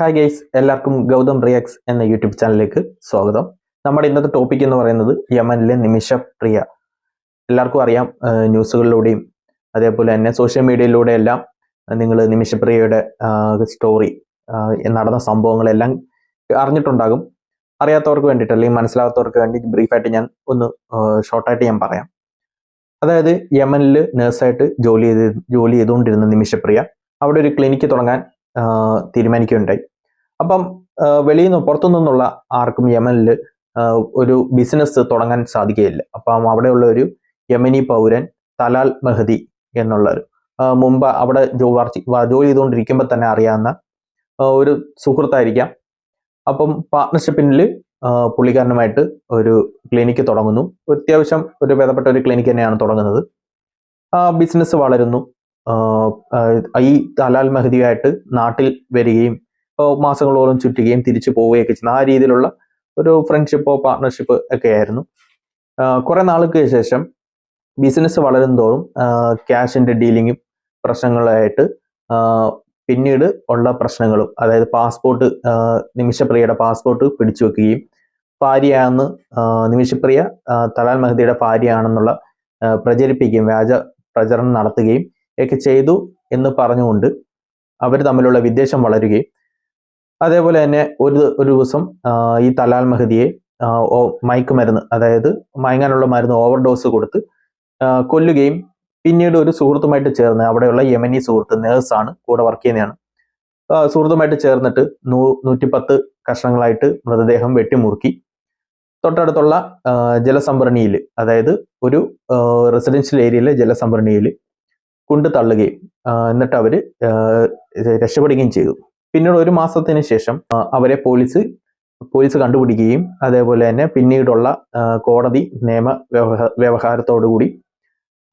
Hi guys എല്ലാവർക്കും ഗൗതം റിയാക്സ് എന്ന YouTube ചാനലിലേക്ക് സ്വാഗതം. നമ്മുടെ ഇന്നത്തെ ടോപ്പിക് എന്ന് പറയുന്നത് യമനിലെ നിമിഷ പ്രിയ. എല്ലാവർക്കും അറിയാം ന്യൂസുകളിലൂടെയും അതേപോലെ തന്നെ സോഷ്യൽ മീഡിയയിലൂടെ എല്ലാം നിങ്ങൾ നിമിഷപ്രിയയുടെ സ്റ്റോറി നടന്ന സംഭവങ്ങളെല്ലാം അറിഞ്ഞിട്ടുണ്ടാകും. അറിയാത്തവർക്ക് വേണ്ടിയിട്ട് അല്ലെങ്കിൽ മനസ്സിലാകാത്തവർക്ക് വേണ്ടി ബ്രീഫായിട്ട് ഞാൻ ഒന്ന് ഷോർട്ടായിട്ട് ഞാൻ പറയാം. അതായത് യമനിൽ നേഴ്സായിട്ട് ജോലി ചെയ്ത് ജോലി ചെയ്തുകൊണ്ടിരുന്ന നിമിഷപ്രിയ അവിടെ ഒരു ക്ലിനിക്ക് തുടങ്ങാൻ തീരുമാനിക്കുകയുണ്ടായി. അപ്പം വെളിയിൽ നിന്ന് പുറത്തു നിന്നുള്ള ആർക്കും യമനിൽ ഒരു ബിസിനസ് തുടങ്ങാൻ സാധിക്കുകയില്ല. അപ്പം അവിടെയുള്ള ഒരു യമനി പൗരൻ തലാൽ മെഹദി എന്നുള്ളൊരു മുമ്പ് അവിടെ ജോലി ചെയ്തുകൊണ്ടിരിക്കുമ്പോൾ തന്നെ അറിയാവുന്ന ഒരു സുഹൃത്തായിരിക്കാം. അപ്പം പാർട്ട്ണർഷിപ്പിൽ പുള്ളിക്കാരനുമായിട്ട് ഒരു ക്ലിനിക്ക് തുടങ്ങുന്നു. അത്യാവശ്യം ഒരു ഭേദപ്പെട്ട ഒരു ക്ലിനിക്ക് തന്നെയാണ് തുടങ്ങുന്നത്. ആ ബിസിനസ് വളരുന്നു. ഈ തലാൽ മെഹദിയായിട്ട് നാട്ടിൽ വരികയും മാസങ്ങളോളം ചുറ്റുകയും തിരിച്ചു പോവുകയൊക്കെ ചെയ്യുന്ന. ആ രീതിയിലുള്ള ഒരു ഫ്രണ്ട്ഷിപ്പോ പാർട്ട്ണർഷിപ്പ് ഒക്കെ ആയിരുന്നു കുറെ നാൾക്ക് ശേഷം ബിസിനസ് വളരും തോറും ക്യാഷിന്റെ ഡീലിങ്ങും പ്രശ്നങ്ങളായിട്ട് പിന്നീട് ഉള്ള പ്രശ്നങ്ങളും അതായത് പാസ്പോർട്ട് നിമിഷപ്രിയയുടെ പാസ്പോർട്ട് പിടിച്ചു വെക്കുകയും ഭാര്യയാണെന്ന് നിമിഷപ്രിയ തലാൽ മെഹദിയുടെ ഭാര്യയാണെന്നുള്ള പ്രചരിപ്പിക്കുകയും വ്യാജ പ്രചരണം നടത്തുകയും ഒക്കെ ചെയ്തു എന്ന് പറഞ്ഞുകൊണ്ട് അവർ തമ്മിലുള്ള വിദ്വേഷം വളരുകയും അതേപോലെ തന്നെ ഒരു ഒരു ദിവസം ഈ തലാൽ മെഹദിയെ മയക്കുമരുന്ന് അതായത് മയങ്ങാനുള്ള മരുന്ന് ഓവർഡോസ് കൊടുത്ത് കൊല്ലുകയും പിന്നീട് ഒരു സുഹൃത്തുമായിട്ട് ചേർന്ന് അവിടെയുള്ള യമനി സുഹൃത്ത് നേഴ്സാണ് കൂടെ വർക്ക് ചെയ്യുന്നതാണ് സുഹൃത്തുമായിട്ട് ചേർന്നിട്ട് നൂ നൂറ്റിപ്പത്ത് കഷ്ണങ്ങളായിട്ട് മൃതദേഹം വെട്ടിമുറുക്കി. തൊട്ടടുത്തുള്ള ജലസംഭരണിയിൽ അതായത് ഒരു റെസിഡൻഷ്യൽ ഏരിയയിലെ ജലസംഭരണിയിൽ കൊണ്ട് തള്ളുകയും എന്നിട്ട് അവർ രക്ഷപ്പെടുകയും ചെയ്തു. പിന്നീട് ഒരു മാസത്തിന് ശേഷം അവരെ പോലീസ് പോലീസ് കണ്ടുപിടിക്കുകയും അതേപോലെ തന്നെ പിന്നീടുള്ള കോടതി നിയമ വ്യവഹ- വ്യവഹാരത്തോടുകൂടി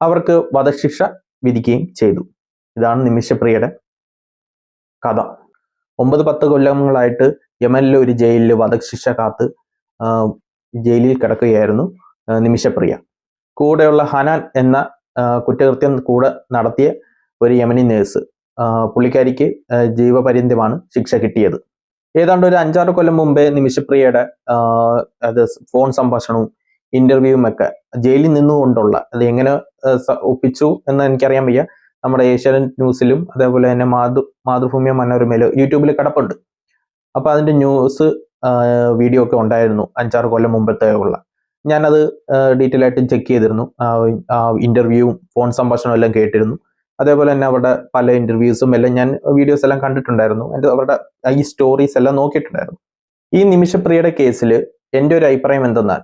അവർക്ക് വധശിക്ഷ വിധിക്കുകയും ചെയ്തു. ഇതാണ് നിമിഷപ്രിയയുടെ കഥ. ഒമ്പത് പത്ത് കൊല്ലങ്ങളായിട്ട് യമനിലെ ഒരു ജയിലിൽ വധശിക്ഷ കാത്ത് ജയിലിൽ കിടക്കുകയായിരുന്നു നിമിഷപ്രിയ. കൂടെയുള്ള ഹനാൻ എന്ന കുറ്റകൃത്യം കൂടെ നടത്തിയ ഒരു യമനി നേഴ്സ്. പുള്ളിക്കാരിക്ക് ജീവപര്യന്തമാണ് ശിക്ഷ കിട്ടിയത്. ഏതാണ്ട് ഒരു അഞ്ചാറ് കൊല്ലം മുമ്പേ നിമിഷപ്രിയയുടെ അത് ഫോൺ സംഭാഷണവും ഇന്റർവ്യൂവും ഒക്കെ ജയിലിൽ നിന്നുകൊണ്ടുള്ള അത് എങ്ങനെ ഒപ്പിച്ചു എന്ന് എനിക്കറിയാൻ വയ്യ. നമ്മുടെ ഏഷ്യൻ ന്യൂസിലും അതേപോലെ തന്നെ മാതൃ മാതൃഭൂമി മനോരമയിലും യൂട്യൂബിൽ കിടപ്പുണ്ട്. അപ്പൊ അതിന്റെ ന്യൂസ് വീഡിയോ ഒക്കെ ഉണ്ടായിരുന്നു അഞ്ചാറ് കൊല്ലം മുമ്പത്തെ ഉള്ള. ഞാനത് ഡീറ്റെയിൽ ആയിട്ട് ചെക്ക് ചെയ്തിരുന്നു. ഇന്റർവ്യൂവും ഫോൺ സംഭാഷണവും എല്ലാം കേട്ടിരുന്നു. അതേപോലെ തന്നെ അവരുടെ പല ഇന്റർവ്യൂസും എല്ലാം ഞാൻ വീഡിയോസ് എല്ലാം കണ്ടിട്ടുണ്ടായിരുന്നു. എന്റെ അവരുടെ ഈ സ്റ്റോറീസ് എല്ലാം നോക്കിയിട്ടുണ്ടായിരുന്നു. ഈ നിമിഷപ്രിയയുടെ കേസിൽ എന്റെ ഒരു അഭിപ്രായം എന്തെന്നാൽ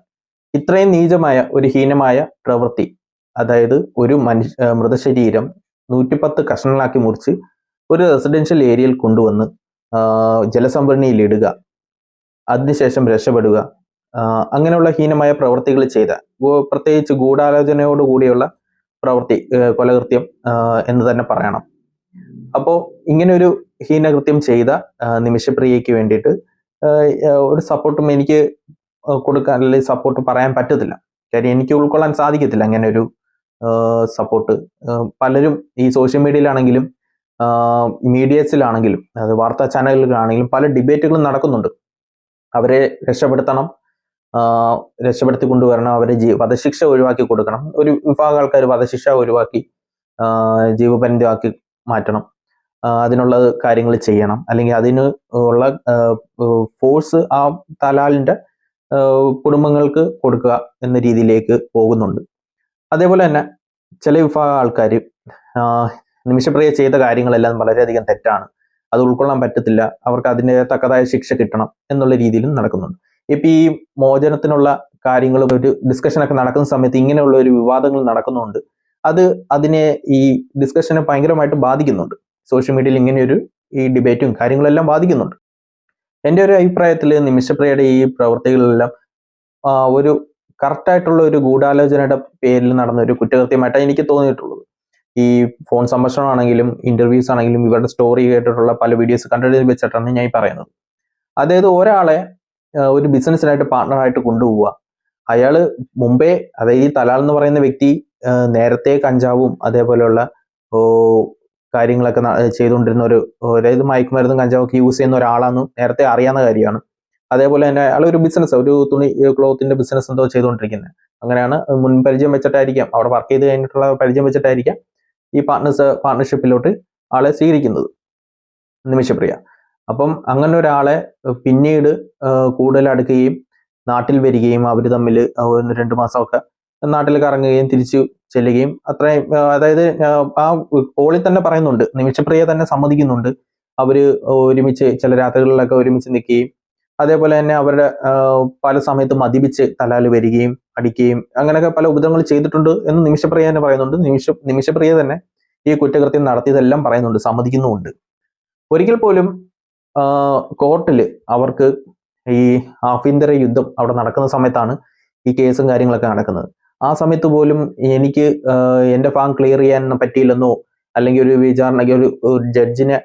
ഇത്രയും നീചമായ ഒരു ഹീനമായ പ്രവൃത്തി അതായത് ഒരു മനുഷ്യ മൃതശരീരം നൂറ്റിപ്പത്ത് കഷ്ണങ്ങളാക്കി മുറിച്ച് ഒരു റെസിഡൻഷ്യൽ ഏരിയയിൽ കൊണ്ടുവന്ന് ജലസംഭരണിയിൽ ഇടുക അതിനുശേഷം രക്ഷപ്പെടുക അങ്ങനെയുള്ള ഹീനമായ പ്രവൃത്തികൾ ചെയ്ത പ്രത്യേകിച്ച് ഗൂഢാലോചനയോട് കൂടിയുള്ള പ്രവൃത്തി കൊലകൃത്യം എന്ന് തന്നെ പറയണം. അപ്പോൾ ഇങ്ങനെ ഒരു ഹീനകൃത്യം ചെയ്ത നിമിഷപ്രിയയ്ക്ക് വേണ്ടിയിട്ട് ഒരു സപ്പോർട്ടും എനിക്ക് കൊടുക്കാൻ അല്ലെങ്കിൽ സപ്പോർട്ട് പറയാൻ പറ്റത്തില്ല. കാര്യം എനിക്ക് ഉൾക്കൊള്ളാൻ സാധിക്കത്തില്ല അങ്ങനെ ഒരു സപ്പോർട്ട്. പലരും ഈ സോഷ്യൽ മീഡിയയിലാണെങ്കിലും മീഡിയസിലാണെങ്കിലും അത് വാർത്താ ചാനലുകളാണെങ്കിലും പല ഡിബേറ്റുകളും നടക്കുന്നുണ്ട്. അവരെ രക്ഷപ്പെടുത്തണം രക്ഷപ്പെടുത്തി കൊണ്ടുവരണം അവരെ ജീ വധശിക്ഷ ഒഴിവാക്കി കൊടുക്കണം. ഒരു വിഭാഗം ആൾക്കാർ വധശിക്ഷ ഒഴിവാക്കി ജീവപര്യന്തമാക്കി മാറ്റണം. അതിനുള്ള കാര്യങ്ങൾ ചെയ്യണം. അല്ലെങ്കിൽ അതിന് ഉള്ള ഫോഴ്സ് ആ തലാലിന്റെ കുടുംബങ്ങൾക്ക് കൊടുക്കുക എന്ന രീതിയിലേക്ക് പോകുന്നുണ്ട്. അതേപോലെ തന്നെ ചില വിഭാഗം ആൾക്കാർ നിമിഷപ്രിയ ചെയ്ത കാര്യങ്ങളെല്ലാം വളരെയധികം തെറ്റാണ്. അത് ഉൾക്കൊള്ളാൻ പറ്റത്തില്ല. അവർക്ക് അതിന്റെ തക്കതായ ശിക്ഷ കിട്ടണം എന്നുള്ള രീതിയിലും നടക്കുന്നുണ്ട്. ഇപ്പൊ ഈ മോചനത്തിനുള്ള കാര്യങ്ങൾ ഒരു ഡിസ്കഷൻ ഒക്കെ നടക്കുന്ന സമയത്ത് ഇങ്ങനെയുള്ള ഒരു വിവാദങ്ങൾ നടക്കുന്നുണ്ട്. അത് അതിനെ ഈ ഡിസ്കഷനെ ഭയങ്കരമായിട്ട് ബാധിക്കുന്നുണ്ട്. സോഷ്യൽ മീഡിയയിൽ ഇങ്ങനെയൊരു ഈ ഡിബേറ്റും കാര്യങ്ങളെല്ലാം ബാധിക്കുന്നുണ്ട്. എന്റെ ഒരു അഭിപ്രായത്തിൽ നിമിഷപ്രിയയുടെ ഈ പ്രവൃത്തികളെല്ലാം ഒരു കറക്റ്റായിട്ടുള്ള ഒരു ഗൂഢാലോചനയുടെ പേരിൽ നടന്ന ഒരു കുറ്റകൃത്യമായിട്ടാണ് എനിക്ക് തോന്നിയിട്ടുള്ളത്. ഈ ഫോൺ സംഭാഷണമാണെങ്കിലും ഇന്റർവ്യൂസ് ആണെങ്കിലും ഇവരുടെ സ്റ്റോറി കേട്ടിട്ടുള്ള പല വീഡിയോസ് കണ്ടിട്ട് വെച്ചിട്ടാണ് ഞാൻ പറയുന്നത്. അതായത് ഒരാളെ ഒരു ബിസിനസ്സിനായിട്ട് പാർട്ണറായിട്ട് കൊണ്ടുപോവുക. അയാൾ മുമ്പേ അതായത് ഈ തലാൽ എന്ന് പറയുന്ന വ്യക്തി നേരത്തെ കഞ്ചാവും അതേപോലെയുള്ള കാര്യങ്ങളൊക്കെ ചെയ്തുകൊണ്ടിരുന്ന ഒരു അതായത് മയക്കുമരുന്നും കഞ്ചാവൊക്കെ യൂസ് ചെയ്യുന്ന ഒരാളാണെന്നും നേരത്തെ അറിയാവുന്ന കാര്യമാണ്. അതേപോലെ തന്നെ അയാൾ ഒരു ബിസിനസ് ഒരു തുണി ക്ലോത്തിന്റെ ബിസിനസ് എന്തോ ചെയ്തുകൊണ്ടിരിക്കുന്നത് അങ്ങനെയാണ് മുൻ പരിചയം വെച്ചിട്ടായിരിക്കാം അവിടെ വർക്ക് ചെയ്ത് കഴിഞ്ഞിട്ടുള്ള പരിചയം വെച്ചിട്ടായിരിക്കാം ഈ പാർട്ട്നേഴ്സ് പാർട്ട്ണർഷിപ്പിലോട്ട് ആളെ സ്വീകരിക്കുന്നത്. നിമിഷപ്രിയ. അപ്പം അങ്ങനെ ഒരാളെ പിന്നീട് കൂടുതൽ അടുക്കുകയും നാട്ടിൽ വരികയും അവർ തമ്മിൽ ഒന്ന് രണ്ട് മാസമൊക്കെ നാട്ടിൽ കറങ്ങുകയും തിരിച്ചു ചെല്ലുകയും അത്രയും അതായത് ആ കോളിൽ തന്നെ പറയുന്നുണ്ട് നിമിഷപ്രിയ തന്നെ സമ്മതിക്കുന്നുണ്ട്. അവർ ഒരുമിച്ച് ചില രാത്രികളിലൊക്കെ ഒരുമിച്ച് നിൽക്കുകയും അതേപോലെ തന്നെ അവരുടെ പല സമയത്തും മദ്യപിച്ച് തലാൽ വരികയും അടിക്കുകയും അങ്ങനെയൊക്കെ പല ഉപദ്രവങ്ങൾ ചെയ്തിട്ടുണ്ട് എന്ന് നിമിഷപ്രിയ തന്നെ പറയുന്നുണ്ട്. നിമിഷ നിമിഷപ്രിയ തന്നെ ഈ കുറ്റകൃത്യം നടത്തിയതെല്ലാം പറയുന്നുണ്ട് സമ്മതിക്കുന്നുമുണ്ട്. ഒരിക്കൽ പോലും കോർട്ടിൽ അവർക്ക് ഈ ആഭ്യന്തര യുദ്ധം അവിടെ നടക്കുന്ന സമയത്താണ് ഈ കേസും കാര്യങ്ങളൊക്കെ നടക്കുന്നത്. ആ സമയത്ത് പോലും എനിക്ക് എന്റെ ഭാഗം ക്ലിയർ ചെയ്യാൻ പറ്റിയില്ലെന്നോ അല്ലെങ്കിൽ ഒരു വിചാരണയ്ക്ക് ഒരു ജഡ്ജിനെ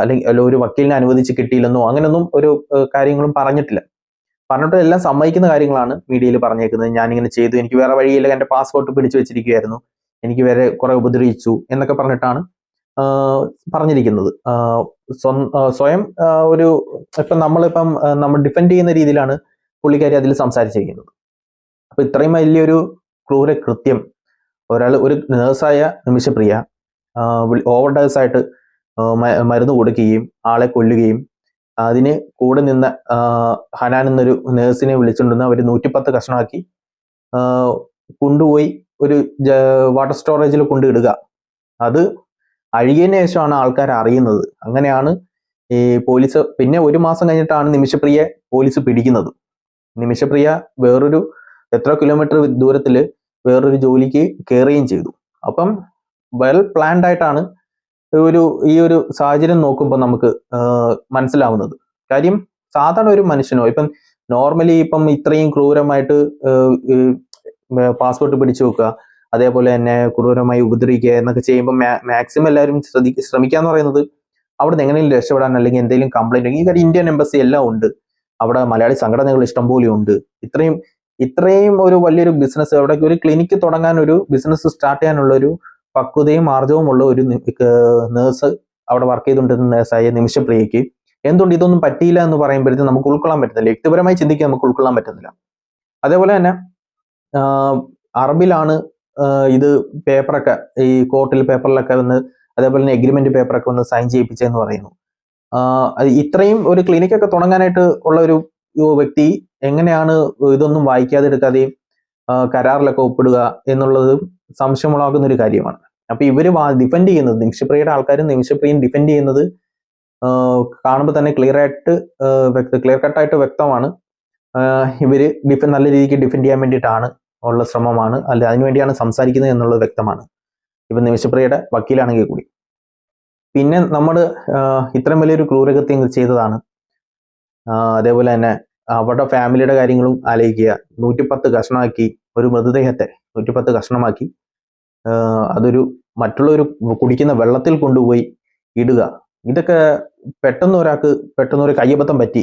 അല്ലെങ്കിൽ അല്ല ഒരു വക്കീലിനെ അനുവദിച്ച് കിട്ടിയില്ലെന്നോ അങ്ങനെയൊന്നും ഒരു കാര്യങ്ങളും പറഞ്ഞിട്ടില്ല. പറഞ്ഞിട്ട് എല്ലാം സമ്മതിക്കുന്ന കാര്യങ്ങളാണ് മീഡിയയിൽ പറഞ്ഞേക്കുന്നത്. ഞാനിങ്ങനെ ചെയ്തു. എനിക്ക് വേറെ വഴിയില്ല. എന്റെ പാസ്പോർട്ട് പിടിച്ചു വെച്ചിരിക്കുകയായിരുന്നു എനിക്ക് വേറെ കുറെ ഉപദ്രവിച്ചു എന്നൊക്കെ പറഞ്ഞിട്ടാണ് പറഞ്ഞിരിക്കുന്നത്. സ്വയം ഒരു ഇപ്പം നമ്മളിപ്പം നമ്മൾ ഡിഫെൻഡ് ചെയ്യുന്ന രീതിയിലാണ് പുള്ളിക്കാരി അതിൽ സംസാരിച്ചിരിക്കുന്നത്. അപ്പൊ ഇത്രയും വലിയൊരു ക്രൂര കൃത്യം. ഒരാൾ ഒരു നേഴ്സായ നിമിഷപ്രിയ ഓവർ ഡോസ് ആയിട്ട് മരുന്ന് കൊടുക്കുകയും ആളെ കൊല്ലുകയും അതിന് കൂടെ നിന്ന ഹനാൻ എന്നൊരു നേഴ്സിനെ വിളിച്ചുകൊണ്ടിരുന്ന അവർ നൂറ്റിപ്പത്ത് കഷ്ണമാക്കി കൊണ്ടുപോയി ഒരു വാട്ടർ സ്റ്റോറേജിൽ കൊണ്ടിടുക അത് അഴുകിയതിനു ശേഷമാണ് ആൾക്കാർ അറിയുന്നത്. അങ്ങനെയാണ് ഈ പോലീസ് പിന്നെ ഒരു മാസം കഴിഞ്ഞിട്ടാണ് നിമിഷപ്രിയെ പോലീസ് പിടിക്കുന്നത്. നിമിഷപ്രിയ വേറൊരു എത്ര കിലോമീറ്റർ ദൂരത്തിൽ വേറൊരു ജോലിക്ക് കയറുകയും ചെയ്തു. അപ്പം വെൽ പ്ലാൻഡ് ആയിട്ടാണ് ഒരു ഈ ഒരു സാഹചര്യം നോക്കുമ്പോൾ നമുക്ക് മനസ്സിലാവുന്നത്. കാര്യം സാധാരണ ഒരു മനുഷ്യനോ ഇപ്പം നോർമലി ഇപ്പം ഇത്രയും ക്രൂരമായിട്ട് പാസ്പോർട്ട് പിടിച്ചു വെക്കുക അതേപോലെ തന്നെ ക്രൂരമായി ഉപദ്രവിക്കുക എന്നൊക്കെ ചെയ്യുമ്പോൾ മാക്സിമം എല്ലാവരും ശ്രദ്ധി ശ്രമിക്കാന്ന് പറയുന്നത് അവിടെ നിന്ന് എങ്ങനെയും രക്ഷപ്പെടാൻ അല്ലെങ്കിൽ എന്തെങ്കിലും കംപ്ലൈന്റ് ഈ കാര്യം ഇന്ത്യൻ എംബസി എല്ലാം ഉണ്ട്. അവിടെ മലയാളി സംഘടനകൾ ഇഷ്ടംപോലെ ഉണ്ട്. ഇത്രയും ഇത്രയും ഒരു വലിയൊരു ബിസിനസ് അവിടെ ഒരു ക്ലിനിക്ക് തുടങ്ങാൻ ഒരു ബിസിനസ് സ്റ്റാർട്ട് ചെയ്യാനുള്ള ഒരു പക്വതയും ആർജവും ഉള്ള ഒരു നേഴ്സ് അവിടെ വർക്ക് ചെയ്തുകൊണ്ടിരുന്ന നേഴ്സായ നിമിഷപ്രിയയ്ക്ക്. എന്തുകൊണ്ട് ഇതൊന്നും പറ്റിയില്ല എന്ന് പറയുമ്പോഴത്തേക്കും നമുക്ക് ഉൾക്കൊള്ളാൻ പറ്റുന്നില്ല. വ്യക്തിപരമായി ചിന്തിക്കാൻ നമുക്ക് ഉൾക്കൊള്ളാൻ പറ്റുന്നില്ല. അതേപോലെ തന്നെ അറബിലാണ് ഇത് പേപ്പറൊക്കെ ഈ കോർട്ടിൽ പേപ്പറിലൊക്കെ വന്ന് അതേപോലെ തന്നെ എഗ്രിമെന്റ് പേപ്പറൊക്കെ വന്ന് സൈൻ ചെയ്യിപ്പിച്ചെന്ന് പറയുന്നു. ഇത്രയും ഒരു ക്ലിനിക്കൊക്കെ തുടങ്ങാനായിട്ട് ഉള്ള ഒരു ഒരു വ്യക്തി എങ്ങനെയാണ് ഇതൊന്നും വായിക്കാതെ എടുക്കാതെയും കരാറിലൊക്കെ ഒപ്പിടുക എന്നുള്ളത് സംശയമുളവാക്കുന്ന ഒരു കാര്യമാണ്. അപ്പൊ ഇവർ ഡിഫെൻഡ് ചെയ്യുന്നത് നിമിഷപ്രിയയുടെ ആൾക്കാരും നിമിഷപ്രിയും ഡിഫെൻഡ് ചെയ്യുന്നത് കാണുമ്പോൾ തന്നെ ക്ലിയർ ആയിട്ട് ക്ലിയർ കട്ടായിട്ട് വ്യക്തമാണ്. ഇവർ ഡിഫ നല്ല രീതിക്ക് ഡിഫെൻഡ് ചെയ്യാൻ വേണ്ടിയിട്ടാണ്. ഉള്ള ശ്രമമാണ് അല്ല അതിനുവേണ്ടിയാണ് സംസാരിക്കുന്നത് എന്നുള്ളത് വ്യക്തമാണ്. ഇപ്പൊ നിമിഷപ്രിയയുടെ വക്കീലാണെങ്കിൽ കൂടി. പിന്നെ നമ്മൾ ഇത്രയും വലിയൊരു ക്രൂരകൃത്യം ചെയ്തതാണ്. അതേപോലെ തന്നെ അവരുടെ ഫാമിലിയുടെ കാര്യങ്ങളും ആലോചിക്കുക. നൂറ്റിപ്പത്ത് കഷ്ണമാക്കി ഒരു മൃതദേഹത്തെ നൂറ്റിപ്പത്ത് കഷ്ണമാക്കി അതൊരു മറ്റുള്ളൊരു കുടിക്കുന്ന വെള്ളത്തിൽ കൊണ്ടുപോയി ഇടുക. ഇതൊക്കെ പെട്ടെന്ന് ഒരാൾക്ക് പെട്ടെന്ന് ഒരു കയ്യബദ്ധം പറ്റി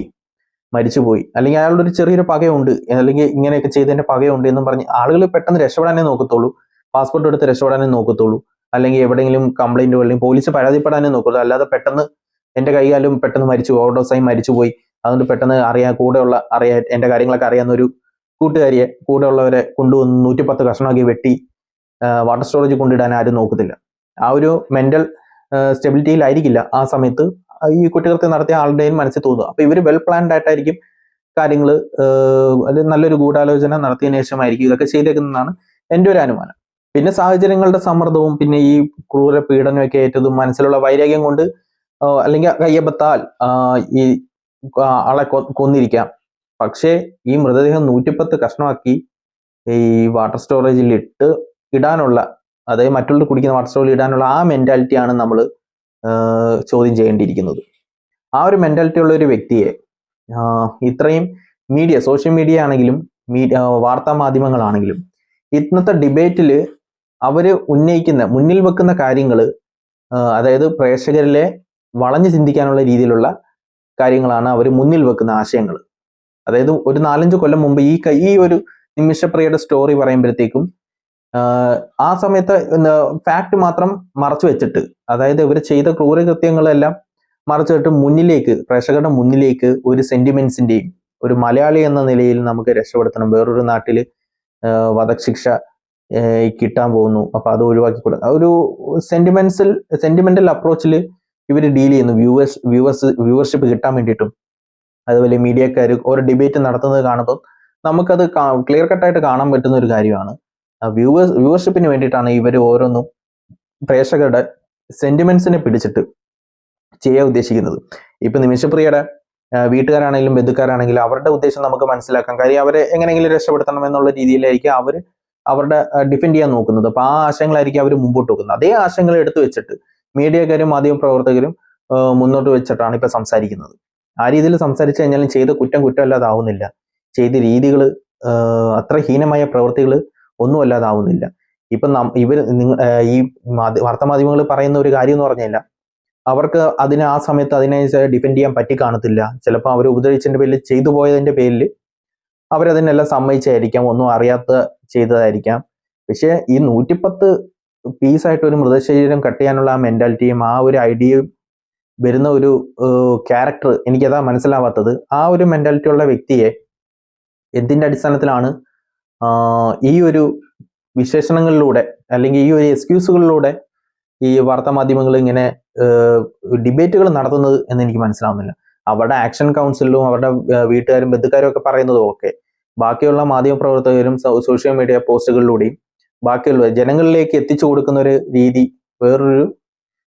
മരിച്ചുപോയി. അല്ലെങ്കിൽ അയാളുടെ ഒരു ചെറിയൊരു പകയുണ്ട്. അല്ലെങ്കിൽ ഇങ്ങനെയൊക്കെ ചെയ്തതിന്റെ പകയുണ്ട് എന്നും പറഞ്ഞ് ആളുകൾ പെട്ടെന്ന് രക്ഷപ്പെടാനേ നോക്കത്തുള്ളൂ. പാസ്പോർട്ട് എടുത്ത് രക്ഷപ്പെടാനേ നോക്കത്തുള്ളൂ. അല്ലെങ്കിൽ എവിടെയെങ്കിലും കംപ്ലൈന്റോ അല്ലെങ്കിൽ പോലീസ് പരാതിപ്പെടാനേ നോക്കത്തുള്ളൂ. അല്ലാതെ പെട്ടെന്ന് എന്റെ കൈകാലും പെട്ടെന്ന് മരിച്ചു ഓവർഡോസായി മരിച്ചുപോയി. അതുകൊണ്ട് പെട്ടെന്ന് അറിയാൻ കൂടെയുള്ള അറിയാൻ എന്റെ കാര്യങ്ങളൊക്കെ അറിയാവുന്ന ഒരു കൂട്ടുകാരിയെ കൂടെയുള്ളവരെ കൊണ്ടുവന്ന് നൂറ്റിപ്പത്ത് കഷ്ണമാക്കി വെട്ടി വാട്ടർ സ്റ്റോറേജ് കൊണ്ടിടാൻ ആരും നോക്കത്തില്ല. ആ ഒരു മെന്റൽ സ്റ്റെബിലിറ്റിയിലായിരിക്കില്ല ആ സമയത്ത് ഈ കുറ്റകൃത്യം നടത്തിയ ആളുടെയും മനസ്സിൽ തോന്നുക. അപ്പൊ ഇവർ വെൽ പ്ലാൻഡ് ആയിട്ടായിരിക്കും കാര്യങ്ങൾ അത് നല്ലൊരു ഗൂഢാലോചന നടത്തിയതിനു ശേഷമായിരിക്കും ഇതൊക്കെ ചെയ്തേക്കുന്നതാണ് എന്റെ ഒരു അനുമാനം. പിന്നെ സാഹചര്യങ്ങളുടെ സമ്മർദ്ദവും പിന്നെ ഈ ക്രൂര പീഡനമൊക്കെ ഏറ്റതും മനസ്സിലുള്ള വൈരാഗ്യം കൊണ്ട് അല്ലെങ്കിൽ കയ്യബത്താൽ ഈ ആളെ കൊന്നിരിക്കാം. പക്ഷേ ഈ മൃതദേഹം നൂറ്റിപ്പത്ത് കഷ്ണമാക്കി ഈ വാട്ടർ സ്റ്റോറേജിൽ ഇട്ട് ഇടാനുള്ള അതായത് മറ്റുള്ളവർ കുടിക്കുന്ന വാട്ടർ സ്റ്റോറേജിൽ ഇടാനുള്ള ആ മെന്റാലിറ്റിയാണ് നമ്മൾ ചോദ്യം ചെയ്യേണ്ടിയിരിക്കുന്നത്. ആ ഒരു മെന്റാലിറ്റി ഉള്ള ഒരു വ്യക്തിയെ ഇത്രയും മീഡിയ സോഷ്യൽ മീഡിയ ആണെങ്കിലും മീഡിയ വാർത്താ മാധ്യമങ്ങളാണെങ്കിലും ഇന്നത്തെ ഡിബേറ്റിൽ അവർ ഉന്നയിക്കുന്ന മുന്നിൽ വെക്കുന്ന കാര്യങ്ങൾ അതായത് പ്രേക്ഷകരിലെ വളഞ്ഞു ചിന്തിക്കാനുള്ള രീതിയിലുള്ള കാര്യങ്ങളാണ് അവർ മുന്നിൽ വെക്കുന്ന ആശയങ്ങൾ അതായത് ഒരു നാലഞ്ച് കൊല്ലം മുമ്പ് ഈ ഈ ഒരു നിമിഷപ്രിയയുടെ സ്റ്റോറി പറയുമ്പോഴത്തേക്കും ആ സമയത്ത് ഫാക്ട് മാത്രം മറച്ചു വെച്ചിട്ട് അതായത് ഇവർ ചെയ്ത ക്രൂരകൃത്യങ്ങളെല്ലാം മറച്ചു വെച്ചിട്ട് മുന്നിലേക്ക് പ്രേക്ഷകരുടെ മുന്നിലേക്ക് ഒരു സെന്റിമെന്റ്സിന്റെയും ഒരു മലയാളി എന്ന നിലയിൽ നമുക്ക് രക്ഷപ്പെടുത്തണം. വേറൊരു നാട്ടിൽ വധശിക്ഷ കിട്ടാൻ പോകുന്നു. അപ്പൊ അത് ഒഴിവാക്കി കൊടുക്കുക ഒരു സെന്റിമെന്റ്സിൽ സെന്റിമെന്റൽ അപ്രോച്ചിൽ ഇവർ ഡീൽ ചെയ്യുന്നു. വ്യൂവേഴ്സ് വ്യൂവേഴ്സ് വ്യൂവർഷിപ്പ് കിട്ടാൻ വേണ്ടിയിട്ടും. അതുപോലെ മീഡിയക്കാർ ഓരോ ഡിബേറ്റ് നടത്തുന്നത് കാണുമ്പോൾ നമുക്കത് ക്ലിയർ കട്ടായിട്ട് കാണാൻ പറ്റുന്ന ഒരു കാര്യമാണ്. വ്യൂവേഴ്സ് വ്യൂവർഷിപ്പിന് വേണ്ടിയിട്ടാണ് ഇവർ ഓരോന്നും പ്രേക്ഷകരുടെ സെന്റിമെന്റ്സിനെ പിടിച്ചിട്ട് ചെയ്യാൻ ഉദ്ദേശിക്കുന്നത്. ഇപ്പൊ നിമിഷപ്രിയയുടെ വീട്ടുകാരാണെങ്കിലും ബന്ധുക്കാരാണെങ്കിലും അവരുടെ ഉദ്ദേശം നമുക്ക് മനസ്സിലാക്കാം. കാര്യം അവരെ എങ്ങനെയെങ്കിലും രക്ഷപ്പെടുത്തണം എന്നുള്ള രീതിയിലായിരിക്കും അവർ അവരുടെ ഡിഫെൻഡ് ചെയ്യാൻ നോക്കുന്നത്. അപ്പൊ ആ ആശയങ്ങളായിരിക്കും അവർ മുമ്പോട്ട് വെക്കുന്നത് അതേ ആശയങ്ങൾ എടുത്തു വെച്ചിട്ട് മീഡിയക്കാരും മാധ്യമപ്രവർത്തകരും പ്രവർത്തകരും മുന്നോട്ട് വെച്ചിട്ടാണ് ഇപ്പൊ സംസാരിക്കുന്നത്. ആ രീതിയിൽ സംസാരിച്ചു കഴിഞ്ഞാലും ചെയ്ത കുറ്റം കുറ്റമല്ലാതാവുന്നില്ല. ചെയ്ത രീതികൾ അത്ര ഹീനമായ പ്രവൃത്തികൾ ഒന്നും അല്ലാതാവുന്നില്ല. ഇപ്പം നം- ഇവർ ഈ വാർത്താ വാർത്താമാധ്യമങ്ങൾ പറയുന്ന ഒരു കാര്യം എന്ന് പറഞ്ഞില്ല. അവർക്ക് അതിന് ആ സമയത്ത് അതിനെ ഡിഫെൻഡ് ചെയ്യാൻ പറ്റി കാണത്തില്ല ചിലപ്പോൾ അവർ ഉപദ്രവിച്ചതിന്റെ പേരിൽ ചെയ്തു പോയതിന്റെ പേരിൽ അവരതിനെല്ലാം സമ്മതിച്ചായിരിക്കാം. ഒന്നും അറിയാത്ത ചെയ്തതായിരിക്കാം. പക്ഷേ ഈ നൂറ്റിപ്പത്ത് പീസായിട്ട് ഒരു മൃതശരീരം കട്ട് ചെയ്യാനുള്ള ആ മെന്റാലിറ്റിയും ആ ഒരു ഐഡിയയും വരുന്ന ഒരു ക്യാരക്ടർ എനിക്കതാ മനസ്സിലാവാത്തത്. ആ ഒരു മെന്റാലിറ്റി ഉള്ള വ്യക്തിയെ എന്തിന്റെ അടിസ്ഥാനത്തിലാണ് ഈ ഒരു വിശേഷണങ്ങളിലൂടെ അല്ലെങ്കിൽ ഈ ഒരു എക്സ്ക്യൂസുകളിലൂടെ ഈ വാർത്താ മാധ്യമങ്ങൾ ഇങ്ങനെ ഡിബേറ്റുകൾ നടത്തുന്നത് എന്ന് എനിക്ക് മനസ്സിലാവുന്നില്ല. അവരുടെ ആക്ഷൻ കൗൺസിലും അവരുടെ വീട്ടുകാരും ബന്ധുക്കാരും ഒക്കെ പറയുന്നതും ഓക്കെ. ബാക്കിയുള്ള മാധ്യമപ്രവർത്തകരും പ്രവർത്തകരും സോഷ്യൽ മീഡിയ പോസ്റ്റുകളിലൂടെയും ബാക്കിയുള്ള ജനങ്ങളിലേക്ക് എത്തിച്ചു കൊടുക്കുന്ന ഒരു രീതി വേറൊരു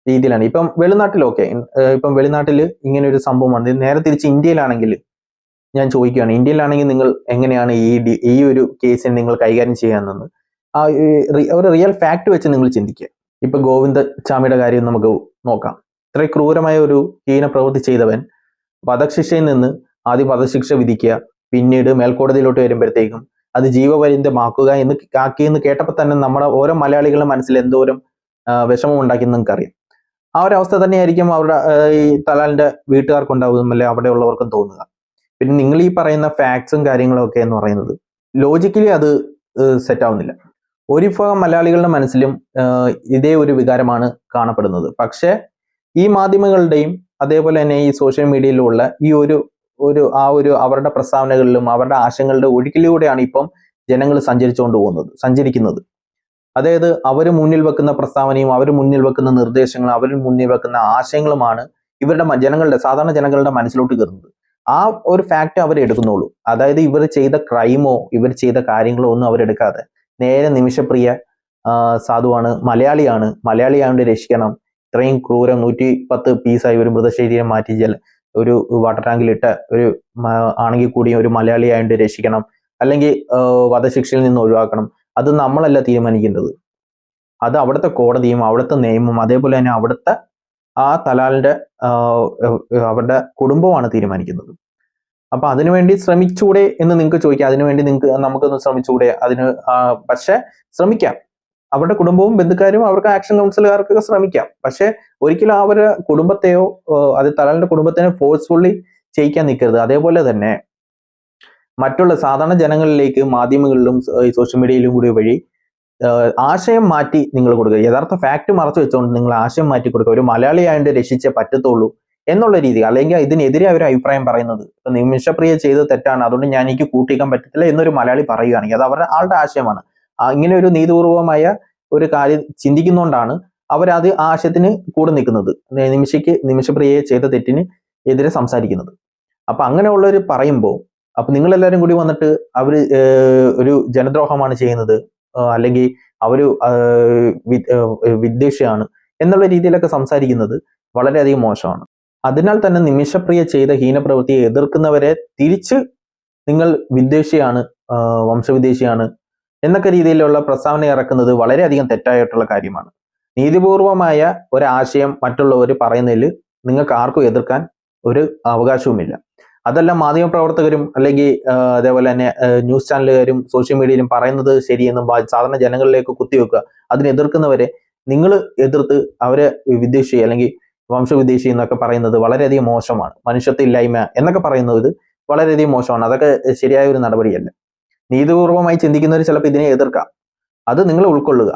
രീതിയിലാണ്. ഇപ്പം വെളിനാട്ടിലൊക്കെ ഇപ്പം വെളിനാട്ടിൽ ഇങ്ങനെ ഒരു സംഭവമാണ്. നേരെ തിരിച്ച് ഇന്ത്യയിലാണെങ്കിൽ ഞാൻ ചോദിക്കുകയാണ് ഇന്ത്യയിലാണെങ്കിൽ നിങ്ങൾ എങ്ങനെയാണ് ഈ ഈ ഒരു കേസിനെ നിങ്ങൾ കൈകാര്യം ചെയ്യാമെന്ന് ആ ഒരു റിയൽ ഫാക്ട് വെച്ച് നിങ്ങൾ ചിന്തിക്കുക. ഇപ്പൊ ഗോവിന്ദ ചാമിയുടെ കാര്യം നമുക്ക് നോക്കാം. ഇത്ര ക്രൂരമായ ഒരു ഹീന പ്രവൃത്തി ചെയ്തവൻ വധശിക്ഷയിൽ നിന്ന് ആദ്യം വധശിക്ഷ വിധിക്കുക പിന്നീട് മേൽക്കോടതിയിലോട്ട് വരുമ്പോഴത്തേക്കും അത് ജീവപര്യന്തമാക്കുക എന്ന് ആക്കിയെന്ന് കേട്ടപ്പോൾ തന്നെ നമ്മുടെ ഓരോ മലയാളികളുടെ മനസ്സിൽ എന്തോരം വിഷമം ഉണ്ടാക്കിയെന്ന് നിങ്ങൾക്കറിയാം. ആ ഒരു അവസ്ഥ തന്നെയായിരിക്കും അവരുടെ ഈ തലാലിന്റെ വീട്ടുകാർക്കുണ്ടാവുന്നല്ലേ അവിടെയുള്ളവർക്കും തോന്നുക. പിന്നെ നിങ്ങൾ ഈ പറയുന്ന ഫാക്ട്സും കാര്യങ്ങളും ഒക്കെ എന്ന് പറയുന്നത് ലോജിക്കലി അത് സെറ്റ് ആവുന്നില്ല. ഒരു വിഭാഗം മലയാളികളുടെ മനസ്സിലും ഇതേ ഒരു വികാരമാണ് കാണപ്പെടുന്നത്. പക്ഷേ ഈ മാധ്യമങ്ങളുടെയും അതേപോലെ തന്നെ ഈ സോഷ്യൽ മീഡിയയിലുള്ള ഈ ഒരു ഒരു ആ ഒരു അവരുടെ പ്രസ്താവനകളിലും അവരുടെ ആശയങ്ങളുടെ ഒഴുക്കിലൂടെയാണ് ഇപ്പം ജനങ്ങൾ സഞ്ചരിച്ചുകൊണ്ട് പോകുന്നത് സഞ്ചരിക്കുന്നത്. അതായത് അവർ മുന്നിൽ വെക്കുന്ന പ്രസ്താവനയും അവർ മുന്നിൽ വെക്കുന്ന നിർദ്ദേശങ്ങളും അവർ മുന്നിൽ വെക്കുന്ന ആശയങ്ങളുമാണ് ഇവരുടെ ജനങ്ങളുടെ സാധാരണ ജനങ്ങളുടെ മനസ്സിലോട്ട് കയറുന്നത്. ആ ഒരു ഫാക്റ്റ് അവർ എടുക്കുന്നുള്ളൂ. അതായത് ഇവർ ചെയ്ത ക്രൈമോ ഇവർ ചെയ്ത കാര്യങ്ങളോ ഒന്നും അവരെടുക്കാതെ നേരെ നിമിഷപ്രിയ സാധുവാണ് മലയാളിയാണ്. മലയാളിയായോണ്ട് രക്ഷിക്കണം. ഇത്രയും ക്രൂരം നൂറ്റി പത്ത് പീസായി ഒരു മൃതശരീരം മാറ്റി ജല ഒരു വാട്ടർ ടാങ്കിലിട്ട ഒരു ആണെങ്കിൽ കൂടി ഒരു മലയാളി ആയതുകൊണ്ട് രക്ഷിക്കണം. അല്ലെങ്കിൽ വധശിക്ഷയിൽ നിന്ന് ഒഴിവാക്കണം. അത് നമ്മളല്ല തീരുമാനിക്കേണ്ടത്. അത് അവിടുത്തെ കോടതിയും അവിടുത്തെ നിയമവും അതേപോലെ തന്നെ അവിടുത്തെ ആ തലാലിന്റെ അവരുടെ കുടുംബമാണ് തീരുമാനിക്കുന്നത്. അപ്പൊ അതിനുവേണ്ടി ശ്രമിച്ചൂടെ എന്ന് നിങ്ങൾക്ക് ചോദിക്കാം. അതിനുവേണ്ടി നിങ്ങൾക്ക് നമുക്കൊന്ന് ശ്രമിച്ചൂടെ അതിന് പക്ഷെ ശ്രമിക്കാം. അവരുടെ കുടുംബവും ബന്ധുക്കാരും അവർക്ക് ആക്ഷൻ കൗൺസിലുകാർക്കൊക്കെ ശ്രമിക്കാം. പക്ഷെ ഒരിക്കലും അവരുടെ കുടുംബത്തെയോ അത് തലാലിന്റെ കുടുംബത്തിനെ ഫോഴ്സ്ഫുള്ളി ചെയ്യിക്കാൻ നിൽക്കരുത്. അതേപോലെ തന്നെ മറ്റുള്ള സാധാരണ ജനങ്ങളിലേക്ക് മാധ്യമങ്ങളിലും സോഷ്യൽ മീഡിയയിലും കൂടി വഴി ആശയം മാറ്റി നിങ്ങൾ കൊടുക്കുക. യഥാർത്ഥ ഫാക്ട് മറച്ചു വെച്ചുകൊണ്ട് നിങ്ങൾ ആശയം മാറ്റി കൊടുക്കുക. ഒരു മലയാളി ആയതുകൊണ്ട് രക്ഷിച്ചേ പറ്റത്തുള്ളൂ എന്നുള്ള രീതി അല്ലെങ്കിൽ ഇതിനെതിരെ അവർ അഭിപ്രായം പറയുന്നത്. ഇപ്പൊ നിമിഷപ്രിയ ചെയ്ത് തെറ്റാണ്. അതുകൊണ്ട് ഞാൻ എനിക്ക് കൂട്ടിക്കാൻ പറ്റത്തില്ല എന്നൊരു മലയാളി പറയുകയാണെങ്കിൽ അത് അവരുടെ ആളുടെ ആശയമാണ്. ഇങ്ങനെ ഒരു നീതിപൂർവമായ ഒരു കാര്യം ചിന്തിക്കുന്നതുകൊണ്ടാണ് അവരത് ആശയത്തിന് കൂടെ നിൽക്കുന്നത്. നിമിഷയ്ക്ക് നിമിഷപ്രിയയെ ചെയ്ത തെറ്റിന് എതിരെ സംസാരിക്കുന്നത്. അപ്പൊ അങ്ങനെയുള്ളവർ പറയുമ്പോൾ അപ്പൊ നിങ്ങളെല്ലാവരും കൂടി വന്നിട്ട് അവർ ഒരു ജനദ്രോഹമാണ് ചെയ്യുന്നത്. അല്ലെങ്കിൽ അവർ വിദ്വേഷിയാണ് എന്നുള്ള രീതിയിലൊക്കെ സംസാരിക്കുന്നത് വളരെയധികം മോശമാണ്. അതിനാൽ തന്നെ നിമിഷപ്രിയ ചെയ്ത ഹീനപ്രവൃത്തിയെ എതിർക്കുന്നവരെ തിരിച്ച് നിങ്ങൾ വിദ്വേഷിയാണ് വംശവിദ്വേഷിയാണ് എന്നൊക്കെ രീതിയിലുള്ള പ്രസ്താവന ഇറക്കുന്നത് വളരെയധികം തെറ്റായിട്ടുള്ള കാര്യമാണ്. നീതിപൂർവമായ ഒരാശയം മറ്റുള്ളവർ പറയുന്നതിൽ നിങ്ങൾക്ക് ആർക്കും എതിർക്കാൻ ഒരു അവകാശവുമില്ല. അതല്ല മാധ്യമപ്രവർത്തകരും അല്ലെങ്കിൽ അതേപോലെ തന്നെ ന്യൂസ് ചാനലുകാരും സോഷ്യൽ മീഡിയയിലും പറയുന്നത് ശരിയെന്നും സാധാരണ ജനങ്ങളിലേക്ക് കുത്തിവെക്കുക അതിനെ എതിർക്കുന്നവരെ നിങ്ങൾ എതിർത്ത് അവരെ വിദേശി അല്ലെങ്കിൽ വംശവിദേശി എന്നൊക്കെ പറയുന്നത് വളരെയധികം മോശമാണ്. മനുഷ്യത്വ ഇല്ലായ്മ എന്നൊക്കെ പറയുന്നത് വളരെയധികം മോശമാണ്. അതൊക്കെ ശരിയായ ഒരു നടപടിയല്ല. നീതിപൂർവമായി ചിന്തിക്കുന്നവർ ചിലപ്പോൾ ഇതിനെ എതിർക്കാം. അത് നിങ്ങൾ ഉൾക്കൊള്ളുക.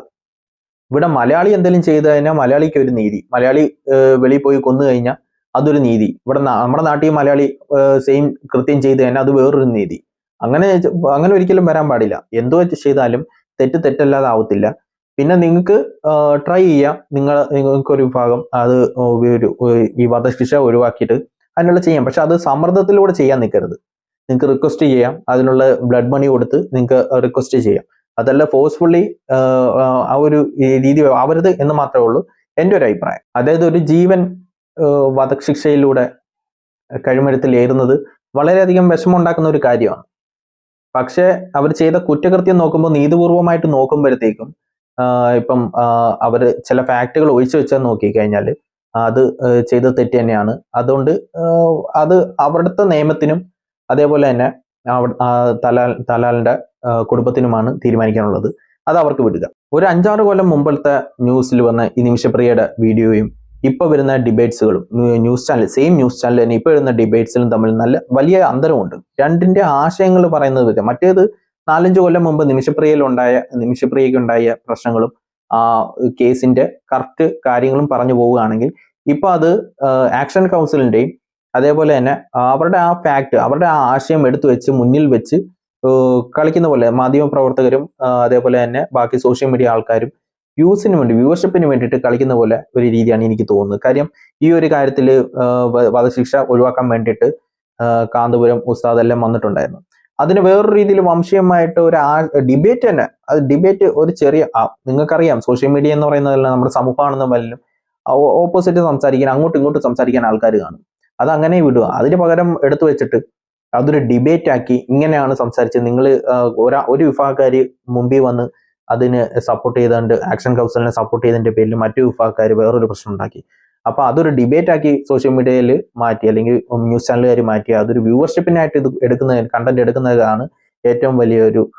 ഇവിടെ മലയാളി എന്തെങ്കിലും ചെയ്തു കഴിഞ്ഞാൽ മലയാളിക്ക് ഒരു നീതി. മലയാളി വെളിയിൽ പോയി കൊന്നു കഴിഞ്ഞാൽ അതൊരു നീതി. ഇവിടെ നമ്മുടെ നാട്ടിൽ മലയാളി സെയിം കൃത്യം ചെയ്ത് തന്നെ അത് വേറൊരു നീതി. അങ്ങനെ അങ്ങനെ ഒരിക്കലും വരാൻ പാടില്ല. എന്തോ ചെയ്താലും തെറ്റ് തെറ്റല്ലാതെ ആവത്തില്ല പിന്നെ നിങ്ങൾക്ക് ട്രൈ ചെയ്യാം. നിങ്ങൾ നിങ്ങൾക്കൊരു വിഭാഗം അത് ഈ വധശിക്ഷ ഒഴിവാക്കിയിട്ട് അതിനുള്ള ചെയ്യാം. പക്ഷെ അത് സമ്മർദ്ദത്തിലൂടെ ചെയ്യാൻ നിൽക്കരുത്. നിങ്ങൾക്ക് റിക്വസ്റ്റ് ചെയ്യാം. അതിനുള്ള ബ്ലഡ് മണി കൊടുത്ത് നിങ്ങൾക്ക് റിക്വസ്റ്റ് ചെയ്യാം. അതല്ല ഫോഴ്സ്ഫുള്ളി ആ ഒരു രീതി ആവരുത് എന്ന് മാത്രമേ ഉള്ളൂ. എന്റെ ഒരു അഭിപ്രായം. അതായത് ഒരു ജീവൻ വധശിക്ഷയിലൂടെ കഴിമരത്തിലേറുന്നത് വളരെയധികം വിഷമമുണ്ടാക്കുന്ന ഒരു കാര്യമാണ്. പക്ഷേ അവർ ചെയ്ത കുറ്റകൃത്യം നോക്കുമ്പോൾ നീതിപൂർവമായിട്ട് നോക്കുമ്പോഴത്തേക്കും ഇപ്പം അവർ ചില ഫാക്ടുകൾ ഒഴിച്ചു വെച്ചാൽ നോക്കിക്കഴിഞ്ഞാൽ അത് ചെയ്ത തെറ്റ് തന്നെയാണ്. അതുകൊണ്ട് അത് അവിടുത്തെ നിയമത്തിനും അതേപോലെ തന്നെ തലാൽ തലാലിന്റെ ആ, കുടുംബത്തിനുമാണ് തീരുമാനിക്കാനുള്ളത്. അത് അവർക്ക് വിടുക. ഒരു അഞ്ചാറ് കൊല്ലം മുമ്പത്തെ ന്യൂസിൽ വന്ന ഈ നിമിഷപ്രിയയുടെ വീഡിയോയും ഇപ്പൊ വരുന്ന ഡിബേറ്റ്സുകളും news channel same news channel തന്നെ ഇപ്പൊ വരുന്ന ഡിബേറ്റ്സിലും തമ്മിൽ നല്ല വലിയ അന്തരമുണ്ട്. രണ്ടിന്റെ ആശയങ്ങൾ പറയുന്നത് വ്യത്യാസം മറ്റേത് നാലഞ്ച് കൊല്ലം മുമ്പ് നിമിഷപ്രിയയിൽ ഉണ്ടായ നിമിഷപ്രിയയ്ക്ക് ഉണ്ടായ പ്രശ്നങ്ങളും ആ കേസിന്റെ കറക്റ്റ് കാര്യങ്ങളും പറഞ്ഞു പോവുകയാണെങ്കിൽ ഇപ്പൊ അത് ആക്ഷൻ കൗൺസിലിന്റെയും അതേപോലെ തന്നെ അവരുടെ ആ ഫാക്ട് അവരുടെ ആ ആശയം എടുത്തു വെച്ച് മുന്നിൽ വെച്ച് കളിക്കുന്ന പോലെ മാധ്യമ പ്രവർത്തകരും അതേപോലെ തന്നെ ബാക്കി സോഷ്യൽ മീഡിയ ആൾക്കാരും വ്യൂസിന് വേണ്ടി വ്യൂവർഷിപ്പിന് വേണ്ടിയിട്ട് കളിക്കുന്ന പോലെ ഒരു രീതിയാണ് എനിക്ക് തോന്നുന്നത്. കാര്യം ഈ ഒരു കാര്യത്തിൽ വധശിക്ഷ ഒഴിവാക്കാൻ വേണ്ടിയിട്ട് കാന്തപുരം ഉസ്താദ് എല്ലാം വന്നിട്ടുണ്ടായിരുന്നു. അതിന് വേറൊരു രീതിയിൽ വംശീയമായിട്ട് ഒരു ആ ഡിബേറ്റ് തന്നെ അത് ഡിബേറ്റ് ഒരു ചെറിയ നിങ്ങൾക്കറിയാം സോഷ്യൽ മീഡിയ എന്ന് പറയുന്നതെല്ലാം നമ്മുടെ സമൂഹമാണെന്ന് വല്ലതും ഓപ്പോസിറ്റ് സംസാരിക്കാൻ അങ്ങോട്ടും ഇങ്ങോട്ടും സംസാരിക്കാൻ ആൾക്കാർ കാണും. അത് അങ്ങനെ വിടുക. അതിന് പകരം എടുത്തു വെച്ചിട്ട് അതൊരു ഡിബേറ്റ് ആക്കി ഇങ്ങനെയാണ് സംസാരിച്ചത്. നിങ്ങൾ ഒരു വിഭാഗക്കാർ മുമ്പിൽ വന്ന് അതിന് സപ്പോർട്ട് ചെയ്തുകൊണ്ട് ആക്ഷൻ കൗൺസിലിനെ സപ്പോർട്ട് ചെയ്തതിന്റെ പേരിൽ മറ്റു വിഭാഗക്കാർ വേറൊരു പ്രശ്നം ഉണ്ടാക്കി. അപ്പോൾ അതൊരു ഡിബേറ്റ് ആക്കി സോഷ്യൽ മീഡിയയിൽ മാറ്റി അല്ലെങ്കിൽ ന്യൂസ് ചാനലുകാർ മാറ്റി അതൊരു വ്യൂവർഷിപ്പിനായിട്ട് ഇത് എടുക്കുന്ന കണ്ടന്റ് എടുക്കുന്നതാണ് ഏറ്റവും വലിയൊരു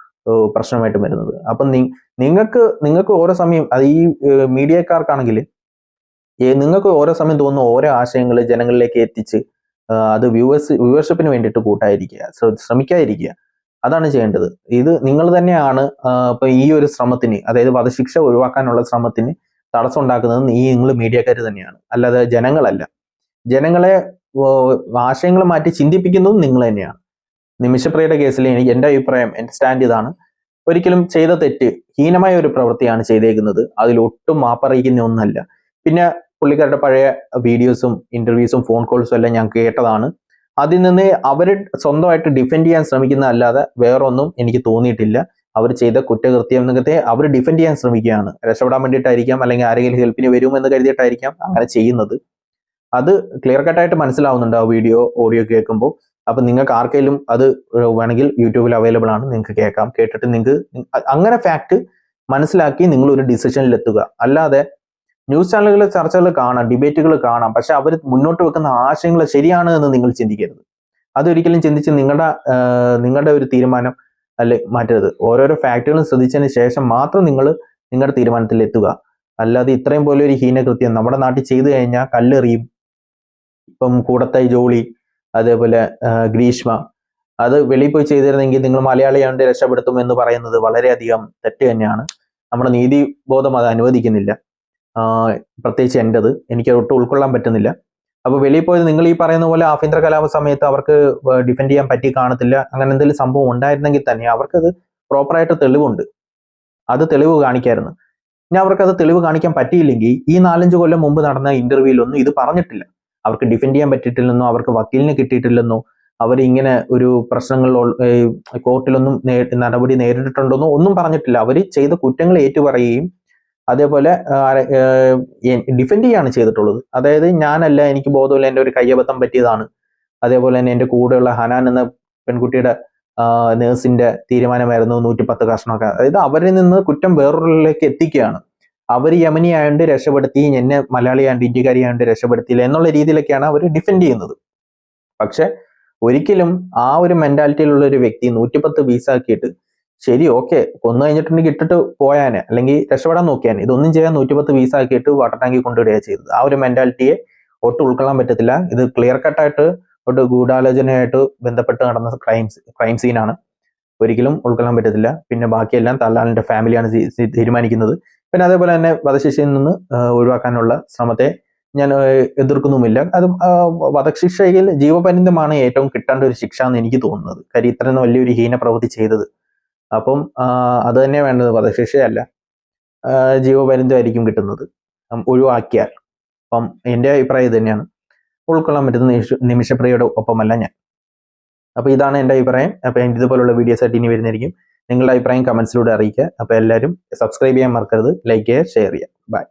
പ്രശ്നമായിട്ട് വരുന്നത്. അപ്പം നിങ്ങൾക്ക് നിങ്ങൾക്ക് ഓരോ സമയം അത് ഈ മീഡിയക്കാർക്കാണെങ്കിൽ നിങ്ങൾക്ക് ഓരോ സമയം തോന്നുന്ന ഓരോ ആശയങ്ങൾ ജനങ്ങളിലേക്ക് എത്തിച്ച് അത് വ്യൂവേഴ്സ് വ്യൂവർഷിപ്പിന് വേണ്ടിയിട്ട് കൂട്ടായിരിക്കുക ശ്ര- ശ്രമിക്കാതിരിക്കുക. അതാണ് ചെയ്യേണ്ടത്. ഇത് നിങ്ങൾ തന്നെയാണ് ഇപ്പൊ ഈ ഒരു ശ്രമത്തിന് അതായത് വധശിക്ഷ ഒഴിവാക്കാനുള്ള ശ്രമത്തിന് തടസ്സം ഉണ്ടാക്കുന്നത് ഈ നിങ്ങൾ മീഡിയക്കാർ തന്നെയാണ്. അല്ലാതെ ജനങ്ങളല്ല. ജനങ്ങളെ ആശയങ്ങൾ മാറ്റി ചിന്തിപ്പിക്കുന്നതും നിങ്ങൾ തന്നെയാണ്. നിമിഷപ്രിയയുടെ കേസിൽ എനിക്ക് എന്റെ അഭിപ്രായം എന്റെ സ്റ്റാൻഡ് ഇതാണ്. ഒരിക്കലും ചെയ്ത തെറ്റ് ഹീനമായ ഒരു പ്രവൃത്തിയാണ് ചെയ്തേക്കുന്നത്. അതിൽ ഒട്ടും മാപ്പറിയിക്കുന്ന ഒന്നല്ല. പിന്നെ പുള്ളിക്കാരുടെ പഴയ വീഡിയോസും ഇന്റർവ്യൂസും ഫോൺ കോൾസും എല്ലാം ഞാൻ കേട്ടതാണ്. അതിൽ നിന്ന് അവർ സ്വന്തമായിട്ട് ഡിഫെൻഡ് ചെയ്യാൻ ശ്രമിക്കുന്ന അല്ലാതെ വേറൊന്നും എനിക്ക് തോന്നിയിട്ടില്ല. അവർ ചെയ്ത കുറ്റകൃത്യത്തെ അവർ ഡിഫെൻഡ് ചെയ്യാൻ ശ്രമിക്കുകയാണ്. രക്ഷപ്പെടാൻ വേണ്ടിയിട്ടായിരിക്കാം അല്ലെങ്കിൽ ആരെങ്കിലും ഹെൽപ്പിന് വരുമെന്ന് കരുതിയിട്ടായിരിക്കാം അങ്ങനെ ചെയ്യുന്നത്. അത് ക്ലിയർ കട്ടായിട്ട് മനസ്സിലാവുന്നുണ്ട് ആ വീഡിയോ ഓഡിയോ കേൾക്കുമ്പോൾ. അപ്പൊ നിങ്ങൾക്ക് ആർക്കെങ്കിലും അത് വേണമെങ്കിൽ യൂട്യൂബിൽ അവൈലബിൾ ആണ് നിങ്ങൾക്ക് കേൾക്കാം. കേട്ടിട്ട് നിങ്ങൾക്ക് അങ്ങനെ ഫാക്ട് മനസ്സിലാക്കി നിങ്ങൾ ഒരു ഡിസിഷനിലെത്തുക അല്ലാതെ ന്യൂസ് ചാനലുകളിലെ ചർച്ചകൾ കാണാം ഡിബേറ്റുകൾ കാണാം. പക്ഷെ അവർ മുന്നോട്ട് വെക്കുന്ന ആശയങ്ങൾ ശരിയാണ് എന്ന് നിങ്ങൾ ചിന്തിക്കരുത്. അതൊരിക്കലും ചിന്തിച്ച് നിങ്ങളുടെ നിങ്ങളുടെ ഒരു തീരുമാനം അല്ലെ മാറ്റരുത്. ഓരോരോ ഫാക്ടുകളും ശ്രദ്ധിച്ചതിന് ശേഷം മാത്രം നിങ്ങൾ നിങ്ങളുടെ തീരുമാനത്തിൽ എത്തുക. അല്ലാതെ ഇത്രയും പോലെ ഒരു ഹീനകൃത്യം നമ്മുടെ നാട്ടിൽ ചെയ്തു കഴിഞ്ഞാൽ കല്ലെറിയും ഇപ്പം കൂടത്തെ ജോളി അതേപോലെ ഗ്രീഷ്മ അത് വെളിയിൽ പോയി ചെയ്തിരുന്നെങ്കിൽ നിങ്ങൾ മലയാളിയാണ്ട് രക്ഷപ്പെടുത്തും എന്ന് പറയുന്നത് വളരെയധികം തെറ്റ് തന്നെയാണ്. നമ്മുടെ നീതിബോധം അത് അനുവദിക്കുന്നില്ല. പ്രത്യേകിച്ച് എന്റെത് എനിക്ക് ഒട്ടും ഉൾക്കൊള്ളാൻ പറ്റുന്നില്ല. അപ്പോൾ വെളിയിൽ പോയത് നിങ്ങൾ ഈ പറയുന്ന പോലെ ആഭ്യന്തര കലാപ സമയത്ത് അവർക്ക് ഡിഫെൻഡ് ചെയ്യാൻ പറ്റി കാണത്തില്ല അങ്ങനെ എന്തെങ്കിലും സംഭവം ഉണ്ടായിരുന്നെങ്കിൽ തന്നെ അവർക്കത് പ്രോപ്പറായിട്ട് തെളിവുണ്ട്. അത് തെളിവ് കാണിക്കായിരുന്നു. ഇനി അവർക്കത് തെളിവ് കാണിക്കാൻ പറ്റിയില്ലെങ്കിൽ ഈ നാലഞ്ച് കൊല്ലം മുമ്പ് നടന്ന ഇന്റർവ്യൂലൊന്നും ഇത് പറഞ്ഞിട്ടില്ല. അവർക്ക് ഡിഫെൻഡ് ചെയ്യാൻ പറ്റിയിട്ടില്ലെന്നോ അവർക്ക് വക്കീലിന് കിട്ടിയിട്ടില്ലെന്നോ അവർ ഇങ്ങനെ ഒരു പ്രശ്നങ്ങൾ കോർട്ടിലൊന്നും നടപടി നേരിട്ടിട്ടുണ്ടെന്നോ ഒന്നും പറഞ്ഞിട്ടില്ല. അവർ ചെയ്ത കുറ്റങ്ങൾ ഏറ്റുപറയുകയും അതേപോലെ ഡിഫെൻഡ് ചെയ്യാണ് ചെയ്തിട്ടുള്ളത്. അതായത് ഞാനല്ല എനിക്ക് ബോധമില്ല എന്റെ ഒരു കയ്യബദ്ധം പറ്റിയതാണ്. അതേപോലെ തന്നെ എന്റെ കൂടെയുള്ള ഹനാൻ എന്ന പെൺകുട്ടിയുടെ നേഴ്സിന്റെ തീരുമാനമായിരുന്നു നൂറ്റി പത്ത് കഷ്ണമൊക്കെ. അതായത് അവരിൽ നിന്ന് കുറ്റം വേറൊരിലേക്ക് എത്തിക്കുകയാണ്. അവർ യമനി ആയതുകൊണ്ട് രക്ഷപ്പെടുത്തി എന്നെ മലയാളിയാണ്ട് ഇന്ത്യക്കാരിയാണ്ട് രക്ഷപ്പെടുത്തിയില്ല എന്നുള്ള രീതിയിലൊക്കെയാണ് അവർ ഡിഫെൻഡ് ചെയ്യുന്നത്. പക്ഷെ ഒരിക്കലും ആ ഒരു മെന്റാലിറ്റിയിലുള്ള ഒരു വ്യക്തി നൂറ്റിപ്പത്ത് വീസ ആക്കിയിട്ട് ശരി ഓക്കെ കൊന്നു കഴിഞ്ഞിട്ടുണ്ടെങ്കിൽ ഇട്ടിട്ട് പോയാനെ. അല്ലെങ്കിൽ രക്ഷപ്പെടാൻ നോക്കിയാനെ. ഇതൊന്നും ചെയ്യാൻ നൂറ്റിപ്പത്ത് വീസ ആക്കിയിട്ട് വാട്ടർ ടാങ്കിൽ കൊണ്ടുവിടുകയാണ് ചെയ്തത്. ആ ഒരു മെന്റാലിറ്റിയെ ഒട്ടും ഉൾക്കൊള്ളാൻ പറ്റത്തില്ല. ഇത് ക്ലിയർ കട്ടായിട്ട് ഒരു ഗൂഢാലോചനയായിട്ട് ബന്ധപ്പെട്ട് നടന്ന ക്രൈംസ് ക്രൈം സീനാണ് ഒരിക്കലും ഉൾക്കൊള്ളാൻ പറ്റത്തില്ല. പിന്നെ ബാക്കിയെല്ലാം തല്ലാലിന്റെ ഫാമിലിയാണ് തീരുമാനിക്കുന്നത്. പിന്നെ അതേപോലെ തന്നെ വധശിക്ഷയിൽ നിന്ന് ഒഴിവാക്കാനുള്ള ശ്രമത്തെ ഞാൻ എതിർക്കുന്നുമില്ല. അത് വധശിക്ഷയിൽ ജീവപര്യന്തമാണ് ഏറ്റവും കിട്ടേണ്ട ഒരു ശിക്ഷ എന്ന് എനിക്ക് തോന്നുന്നത്. കാര്യം ഇത്രയും വലിയൊരു ഹീന പ്രവൃത്തി ചെയ്തത് അപ്പം അത് തന്നെ വേണ്ടത്. വധശിക്ഷയല്ല. ജീവപര്യന്തമായിരിക്കും കിട്ടുന്നത്. ഒഴിവാക്കിയാൽ. അപ്പം എന്റെ അഭിപ്രായം ഇത് തന്നെയാണ്. ഉൾക്കൊള്ളാൻ പറ്റുന്ന നിമിഷ നിമിഷപ്രിയയുടെ ഒപ്പമല്ല ഞാൻ. അപ്പോൾ ഇതാണ് എന്റെ അഭിപ്രായം. അപ്പോൾ ഇതുപോലുള്ള വീഡിയോസ് ആയിട്ട് ഇനി വരുന്നതായിരിക്കും. നിങ്ങളുടെ അഭിപ്രായം കമൻസിലൂടെ അറിയിക്കുക. അപ്പോൾ എല്ലാവരും സബ്സ്ക്രൈബ് ചെയ്യാൻ മറക്കരുത്. ലൈക്ക് ചെയ്യുക ഷെയർ ചെയ്യുക. ബൈ